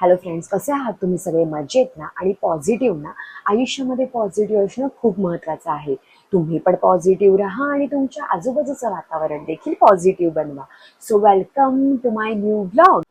Hello friends कसे आहात तुम्ही सगळे? मजेत ना? आणि पॉझिटिव्ह ना? आयुष्यामध्ये पॉझिटिव्ह असणं खूप महत्त्वाचं आहे. तुम्ही पण पॉझिटिव्ह राहा आणि तुमच्या आजूबाजूचं वातावरण देखील पॉझिटिव्ह बनवा. So welcome to my new blog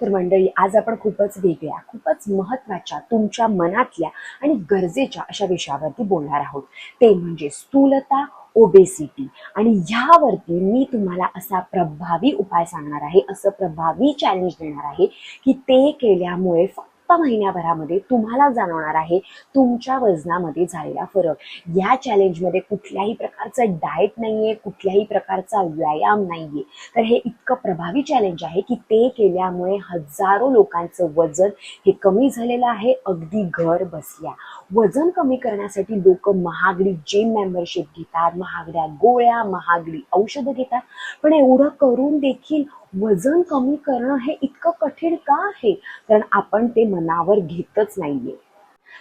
तर मंडळी आज आपण खूपच वेगळ्या खूपच महत्त्वाच्या तुमच्या मनातल्या आणि गरजेच्या अशा विषयावरती बोलणार आहोत. ते म्हणजे स्थूलता ओबेसिटी आणि ह्यावरती मी तुम्हाला असा प्रभावी उपाय सांगणार आहे असं प्रभावी चॅलेंज देणार आहे की ते केल्यामुळे फक्त महिन्याभरामध्ये तुम्हाला जाणवणार आहे तुमच्या वजनामध्ये झालेला फरक. या चॅलेंजमध्ये कुठल्याही प्रकारचं डाएट नाहीये कुठल्याही प्रकारचा व्यायाम नाहीये. तर हे इतकं प्रभावी चॅलेंज आहे की ते केल्यामुळे हजारो लोकांचं वजन हे कमी झालेलं आहे. अगदी घर बसल्या. वजन कमी करण्यासाठी लोक महागडी जिम मेंबरशिप घेतात महागड्या गोळ्या महागडी औषधं घेतात. पण एवढं करून देखील वजन कमी करणं हे इतकं कठीण का आहे? कारण आपण ते मनावर घेतच नाहीये.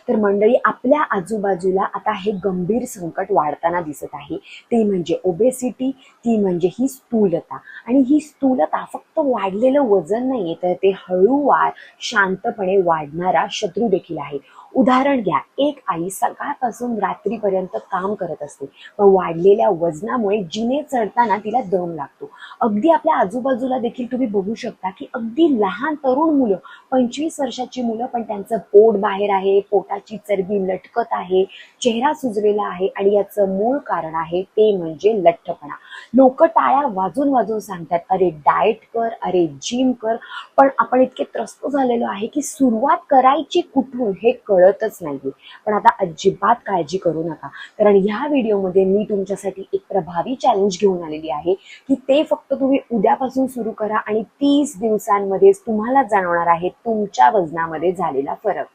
तर मंडळी आपल्या आजूबाजूला आता हे गंभीर संकट वाढताना दिसत आहे. ते म्हणजे ओबेसिटी ती म्हणजे ही स्थूलता. आणि ही स्थूलता फक्त वाढलेलं वजन नाहीये तर ते हळूवार शांतपणे वाढणारा शत्रू देखील आहे. उदाहरण घ्या. एक आई सकाळपासून रात्रीपर्यंत काम करत असते. पण वाढलेल्या वजनामुळे जिने चढताना तिला दम लागतो. अगदी आपल्या आजूबाजूला देखील तुम्ही बघू शकता की अगदी लहान तरुण मुलं पंचवीस वर्षाची मुलं पण त्यांचं पोट बाहेर आहे पोटाची चरबी लटकत आहे चेहरा सुजलेला आहे आणि याचं मूळ कारण आहे ते म्हणजे लठ्ठपणा. लोक टाळ्या वाजून वाजून सांगतात अरे डाएट कर अरे जिम कर. पण आपण इतके त्रस्त झालेलो आहे की सुरुवात करायची कुठून हे कर कळतच नाहीये. पण आता अजिबात काळजी करू नका. कारण ह्या व्हिडिओमध्ये मी तुमच्यासाठी एक प्रभावी चॅलेंज घेऊन आलेली आहे की ते फक्त तुम्ही उद्यापासून सुरू करा आणि तीस दिवसांमध्येच तुम्हाला जाणवणार आहे तुमच्या वजनामध्ये झालेला फरक.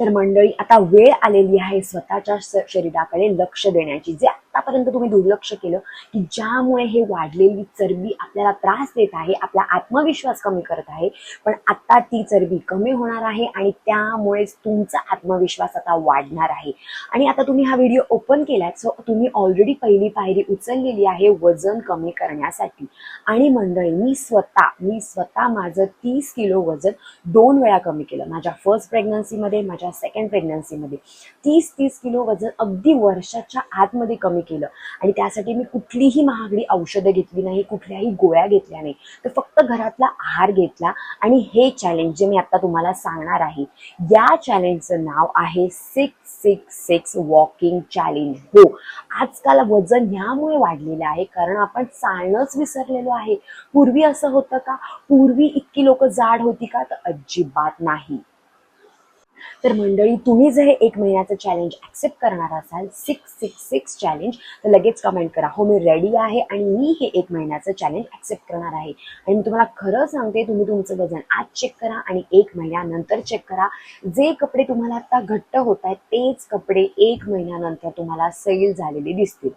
तर मंडळी आता वेळ आलेली आहे स्वतःच्या शरीराकडे लक्ष देण्याची. जे आतापर्यंत तुम्ही दुर्लक्ष केलं की ज्यामुळे हे वाढलेली चरबी आपल्याला त्रास देत आहे आपला आत्मविश्वास कमी करत आहे पण आता ती चरबी कमी होणार आहे आणि त्यामुळेच तुमचा आत्मविश्वास आता वाढणार आहे. आणि आता तुम्ही हा व्हिडिओ ओपन केलाय सो तुम्ही ऑलरेडी पहिली पायरी उचललेली आहे वजन कमी करण्यासाठी. आणि मंडळी मी स्वतः मी स्वतः माझं तीस किलो वजन दोन वेळा कमी केलं. माझ्या फर्स्ट प्रेग्नन्सीमध्ये माझ्या सेकंड प्रेग्नन्सीमध्ये तीस तीस किलो वजन अगदी वर्षाच्या आतमध्ये कमी केलं. आणि त्यासाठी मी कुठलीही महागडी औषधं घेतली नाही कुठल्याही गोळ्या घेतल्या नाही. तर फक्त घरातला आहार घेतला आणि हे चॅलेंज जे मी आता तुम्हाला सांगणार आहे या चॅलेंजचं नाव आहे six six six walking challenge हो आजकाल वजन ह्यामुळे वाढलेलं आहे कारण आपण चालणंच विसरलेलो आहे. पूर्वी असं होतं का? पूर्वी इतकी लोक जाड होती का? तर अजिबात नाही. तर मंडळी तुम्ही जर हे एक महिन्याचं चॅलेंज ऍक्सेप्ट करणार असाल सिक्स सिक्स सिक्स चॅलेंज तर लगेच कमेंट करा. हो मी रेडी आहे आणि मी हे एक महिन्याचं चॅलेंज ऍक्सेप्ट करणार आहे. आणि मी तुम्हाला खरं सांगते तुम्ही तुमचं वजन आज चेक करा आणि एक महिन्यानंतर चेक करा. जे कपडे तुम्हाला आता घट्ट होत आहेत तेच कपडे एक महिन्यानंतर तुम्हाला सैल झालेले दिसतील.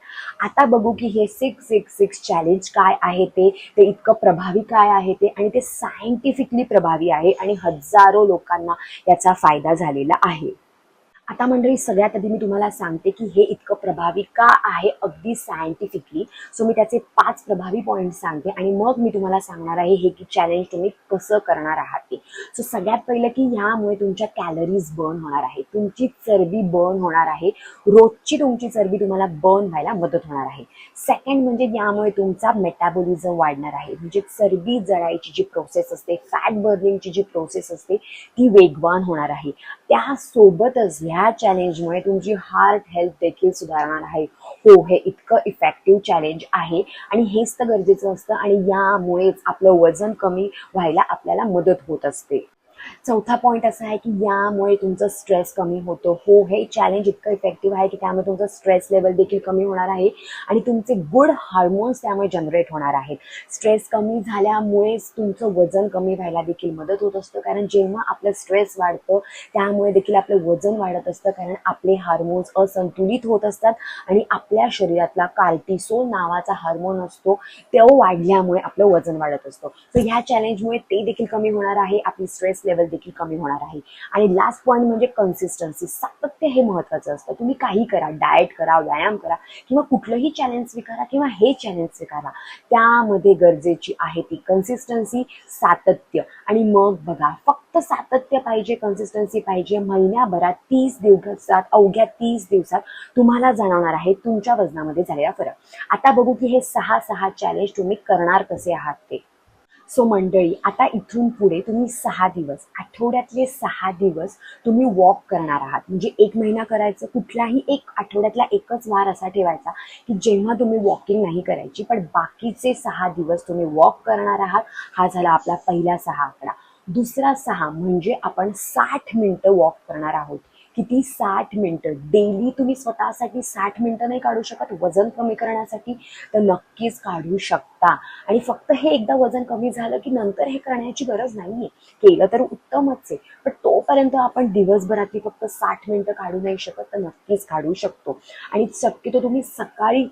आता बघू की हे सिक्स सिक्स सिक्स चॅलेंज काय आहे ते ते इतकं प्रभावी काय आहे ते आणि ते सायंटिफिकली प्रभावी आहे आणि हजारो लोकांना याचा फायदा झालेला आहे. आता मंडळी सगळ्यात आधी मी तुम्हाला सांगते की हे इतकं प्रभावी का आहे अगदी सायंटिफिकली सो मी त्याचे पाच प्रभावी पॉईंट सांगते आणि मग मी तुम्हाला सांगणार आहे हे की चॅलेंज तुम्ही कसं करणार आहात ते. सो सगळ्यात पहिलं की ह्यामुळे तुमच्या कॅलरीज बर्न होणार आहे तुमची चरबी बर्न होणार आहे. रोजची तुमची चरबी तुम्हाला बर्न व्हायला मदत होणार आहे. सेकंड म्हणजे यामुळे तुमचा मेटाबॉलिझम वाढणार आहे. म्हणजे चरबी जळायची जी प्रोसेस असते फॅट बर्निंगची जी प्रोसेस असते ती वेगवान होणार आहे. त्यासोबतच ह्या चॅलेंजमुळे तुमची हार्ट हेल्थ देखील सुधारणार आहे. हो हे इतकं इफेक्टिव्ह चॅलेंज आहे. आणि हेच तर गरजेचं असतं आणि यामुळेच आपलं वजन कमी व्हायला आपल्याला मदत होत असते. चौथा पॉईंट असा आहे की यामुळे तुमचं स्ट्रेस कमी होतो. हो हे चॅलेंज इतकं इफेक्टिव्ह आहे की त्यामुळे तुमचं स्ट्रेस लेवल देखील कमी होणार आहे आणि तुमचे गुड हार्मोन्स त्यामुळे जनरेट होणार आहेत. स्ट्रेस कमी झाल्यामुळेच तुमचं वजन कमी व्हायला देखील मदत होत असतं. कारण जेव्हा आपलं स्ट्रेस वाढतं त्यामुळे देखील आपलं वजन वाढत असतं. कारण आपले हार्मोन्स असंतुलित होत असतात आणि आपल्या शरीरातला कार्टिसोल नावाचा हार्मोन असतो तो वाढल्यामुळे आपलं वजन वाढत असतं. तर ह्या चॅलेंजमुळे ते देखील कमी होणार आहे. आपली स्ट्रेस लेवल देखील कमी होणार आहे. आणि लास्ट पॉईंट म्हणजे कन्सिस्टन्सी सातत्य हे महत्वाचं असतं. तुम्ही काही करा डाएट करा व्यायाम करा किंवा कुठलंही चॅलेंज स्वीकारा किंवा हे चॅलेंज स्वीकारा. त्यामध्ये गरजेची आहे ती कन्सिस्टन्सी सातत्य. आणि मग बघा फक्त सातत्य पाहिजे कन्सिस्टन्सी पाहिजे महिन्याभरात तीस दिवसात अवघ्या तीस दिवसात तुम्हाला जाणवणार आहे तुमच्या वजनामध्ये झालेला फरक. आता बघू की हे सहा सहा चॅलेंज तुम्ही करणार कसे आहात ते. सो मंडळी आता इथून पुढे तुम्ही सहा दिवस आठवड्यातले सहा दिवस तुम्ही वॉक करणार आहात. म्हणजे एक महिना करायचं कुठलाही एक आठवड्यातला एकच वार असा ठेवायचा की जेव्हा तुम्ही वॉकिंग नाही करायची पण बाकीचे सहा दिवस तुम्ही वॉक करणार आहात. हा झाला आपला पहिला सहा आकडा. दुसरा सहा म्हणजे आपण साठ मिनिटं वॉक करणार आहोत. किती साठ मिनटं? डेली तुम्ही स्वतःसाठी साठ मिनटं नाही काढू शकत वजन कमी करण्यासाठी तर नक्कीच काढू शकता. आणि फक्त हे एकदा वजन कमी झालं की नंतर हे करण्याची गरज नाहीये. केलं तर उत्तमच आहे. पण तोपर्यंत आपण दिवसभरातली फक्त साठ मिनटं काढू नाही शकत तर नक्कीच काढू शकतो. आणि शक्यतो तुम्ही सकाळी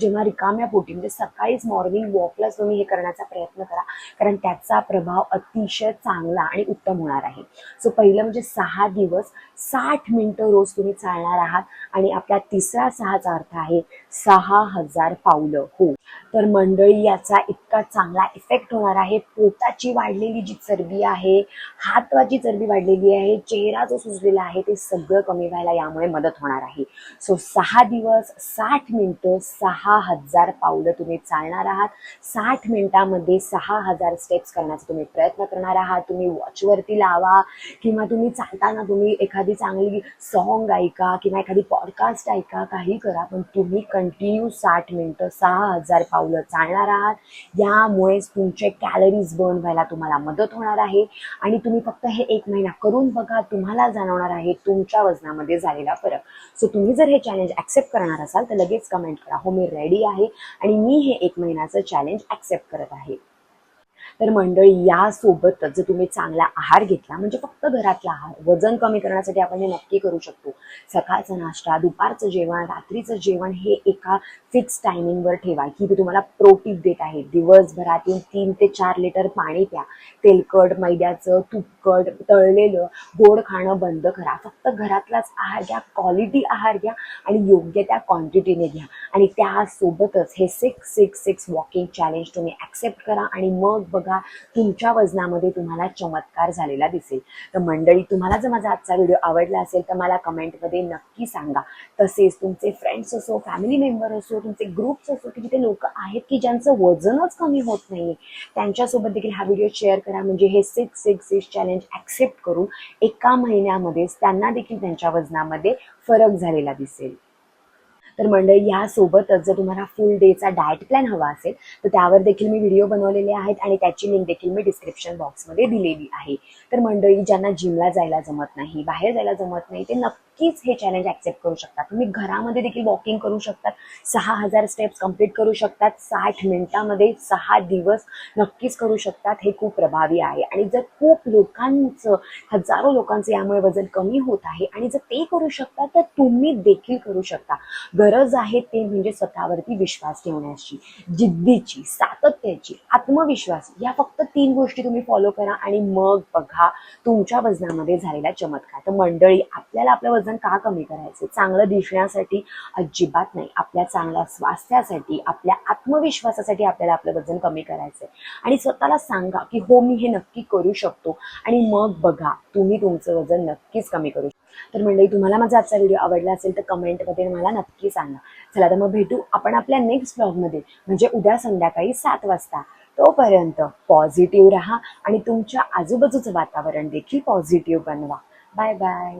जेव्हा रिकाम्या पोटी म्हणजे सकाळीच मॉर्निंग वॉकलाच तुम्ही हे करण्याचा प्रयत्न करा. कारण त्याचा प्रभाव अतिशय चांगला आणि उत्तम होणार आहे. सो पहिलं म्हणजे सहा दिवस साठ आठ मिनिटं रोज तुम्ही चालणार आहात आणि आपला तिसरा सहाचा अर्थ आहे सहा हजार पावलं. हो. तर मंडळी याचा इतका चांगला इफेक्ट होणार आहे. पोटाची वाढलेली जी चरबी आहे हातवाची चरबी वाढलेली आहे चेहरा जो सुजलेला आहे ते सगळं कमी व्हायला यामुळे मदत होणार आहे. सो सहा दिवस साठ मिनिटं सहा हजार पावलं तुम्ही चालणार आहात. साठ मिनिटामध्ये सहा हजार स्टेप्स करण्याचा तुम्ही प्रयत्न करणार आहात. तुम्ही वॉचवरती लावा किंवा तुम्ही चालताना तुम्ही एखादी चांगली सॉन्ग ऐका किंवा एखादी पॉडकास्ट ऐका काही करा. पण तुम्ही कंटिन्यू साठ मिनटं सहा हजार पावलं चालणार आहात. यामुळेच तुमचे कॅलरीज बर्न व्हायला तुम्हाला मदत होणार आहे. आणि तुम्ही फक्त हे एक महिना करून बघा तुम्हाला जाणवणार आहे तुमच्या वजनामध्ये झालेला फरक. सो तुम्ही जर हे चॅलेंज ॲक्सेप्ट करणार असाल तर लगेच कमेंट करा. हो मी रेडी आहे आणि मी हे एक महिन्याचं चॅलेंज ॲक्सेप्ट करत आहे. तर मंडळी यासोबतच जर तुम्ही चांगला आहार घेतला म्हणजे फक्त घरातला आहार वजन कमी करण्यासाठी आपण हे नक्की करू शकतो. सकाळचा नाश्ता दुपारचं जेवण रात्रीचं जेवण हे एका फिक्स टायमिंगवर ठेवा की ते तुम्हाला प्रोटीन देत आहे. दिवसभरातून तीन ते चार लिटर पाणी प्या. तेलकट मैद्याचं तुपकट तळलेलं गोड खाणं बंद करा. फक्त घरातलाच आहार घ्या क्वालिटी आहार घ्या आणि योग्य त्या क्वांटिटीने घ्या. आणि त्यासोबतच हे six six six walking challenge तुम्ही ॲक्सेप्ट करा आणि मग बघा तुमच्या वजनामध्ये तुम्हाला चमत्कार झालेला दिसेल. तर मंडळी तुम्हाला जर माझा आजचा व्हिडिओ आवडला असेल तर मला कमेंटमध्ये नक्की सांगा. तसेच तुमचे फ्रेंड्स असो फॅमिली मेंबर असो तुमचे ग्रुप्स असो की जिथे लोक आहेत की ज्यांचं वजनच कमी होत नाही त्यांच्यासोबत देखील हा व्हिडिओ शेअर करा. म्हणजे हे six six six challenge accept करून एका महिन्यामध्येच त्यांना देखील त्यांच्या वजनामध्ये फरक झालेला दिसेल. तर मंडळी यासोबतच जर तुम्हाला फुल डेचा डाएट प्लॅन हवा असेल तर त्यावर देखील मी व्हिडिओ बनवलेले आहेत आणि त्याची लिंक देखील मी डिस्क्रिप्शन बॉक्समध्ये दिलेली आहे. तर मंडळी ज्यांना जिमला जायला जमत नाही बाहेर जायला जमत नाही ते नक्कीच हे चॅलेंज ॲक्सेप्ट करू शकतात. तुम्ही घरामध्ये देखील वॉकिंग करू शकतात सहा हजार स्टेप्स कंप्लीट करू शकतात साठ मिनिटामध्ये सहा दिवस नक्कीच करू शकतात हे खूप प्रभावी आहे. आणि जर खूप लोकांचं हजारो लोकांचं यामुळे वजन कमी होत आहे आणि जर ते करू शकता तर तुम्ही देखील करू शकता. गरज आहे ते म्हणजे स्वतःवरती विश्वास ठेवण्याची जिद्दीची सातत्याची आत्मविश्वास या फक्त तीन गोष्टी तुम्ही फॉलो करा आणि मग बघा तुमच्या वजनामध्ये झालेला चमत्कार. तर मंडळी आपल्याला आपलं वजन का कमी करायचं चांगलं दिसण्यासाठी अजिबात नाही. आपल्या चांगल्या स्वास्थ्यासाठी आपल्या आत्मविश्वासासाठी आपल्याला आपलं वजन कमी करायचंय. आणि स्वतःला सांगा की हो मी हे नक्की करू शकतो. आणि मग बघा तुम्ही तुमचं वजन नक्कीच कमी करू शकता तर मंडळी तुम्हाला माझा आजचा व्हिडिओ आवडला असेल तर कमेंटमध्ये मला नक्की सांगा. चला तर मग भेटू आपण आपल्या नेक्स्ट ब्लॉगमध्ये म्हणजे उद्या संध्याकाळी सात वाजता. तोपर्यंत पॉझिटिव्ह राहा आणि तुमच्या आजूबाजूचं वातावरण देखील पॉझिटिव्ह बनवा. Bye bye